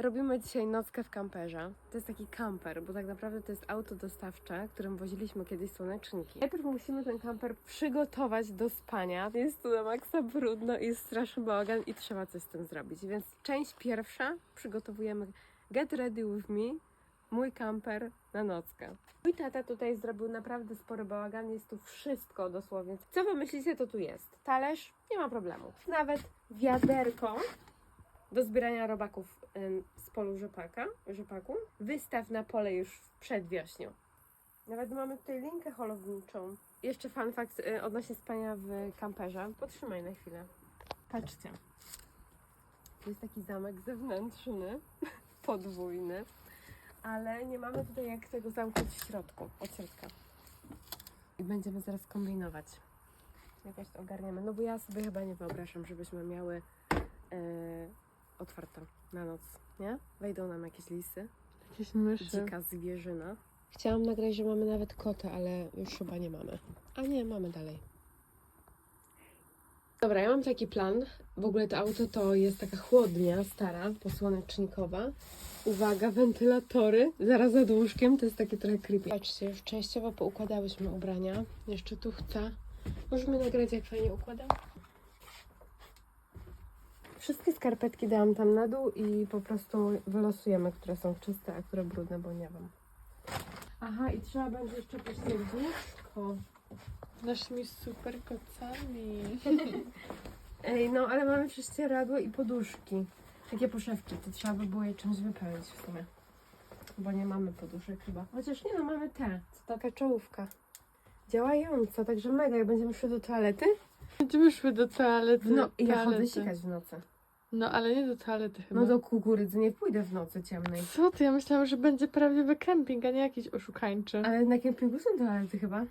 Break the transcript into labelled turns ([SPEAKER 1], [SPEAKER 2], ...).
[SPEAKER 1] Robimy dzisiaj nockę w kamperze. To jest taki kamper, bo tak naprawdę to jest auto dostawcze, którym woziliśmy kiedyś słoneczniki. Najpierw musimy ten kamper przygotować do spania. Jest tu na maksa brudno i straszny bałagan i trzeba coś z tym zrobić. Więc część pierwsza przygotowujemy Get Ready With Me, mój kamper na nockę. Mój tata tutaj zrobił naprawdę spory bałagan, jest tu wszystko dosłownie. Co wy myślicie, to tu jest? Talerz? Nie ma problemu. Nawet wiaderko do zbierania robaków z polu rzepaka, rzepaku. Wystaw na pole już w przedwiośniu. Nawet mamy tutaj linkę holowniczą. Jeszcze fun fact y, odnośnie spania w kamperze. Potrzymaj na chwilę. Patrzcie. To jest taki zamek zewnętrzny, podwójny, ale nie mamy tutaj jak tego zamknąć w środku, od środka. I będziemy zaraz kombinować. Jakoś to ogarniemy. No bo ja sobie chyba nie wyobrażam, żebyśmy miały e, otwarte na noc, nie? Wejdą nam jakieś lisy,
[SPEAKER 2] Jakieś myszy.
[SPEAKER 1] dzika zwierzyna. Chciałam nagrać, że mamy nawet kota, ale już chyba nie mamy. A nie, mamy dalej. Dobra, ja mam taki plan. W ogóle to auto to jest taka chłodnia stara, posłonecznikowa. Uwaga, wentylatory. Zaraz nad łóżkiem, to jest takie trochę creepy. Patrzcie, już częściowo poukładałyśmy ubrania. Jeszcze tu chcę. Możesz mi nagrać, jak fajnie układam? Wszystkie skarpetki dałam tam na dół i po prostu wylosujemy, które są czyste, a które brudne, bo nie wiem. Aha, i trzeba będzie jeszcze łóżko.
[SPEAKER 2] Naszymi super kocami.
[SPEAKER 1] Ej, no ale mamy prześcieradło i poduszki. Takie poszewki, to trzeba by było je czymś wypełnić w sumie. Bo nie mamy poduszek chyba. Chociaż nie no, mamy te. To taka czołówka. Działająca, także mega. Jak będziemy szły do toalety,
[SPEAKER 2] Będziemy szły do toalety.
[SPEAKER 1] no i ja chodzę sikać w nocy.
[SPEAKER 2] No ale nie do toalety chyba.
[SPEAKER 1] No do kukurydzy nie pójdę w nocy ciemnej.
[SPEAKER 2] Co ty? Ja myślałam, że będzie prawdziwy kemping, a nie jakiś oszukańczy.
[SPEAKER 1] Ale na kempingu są toalety chyba.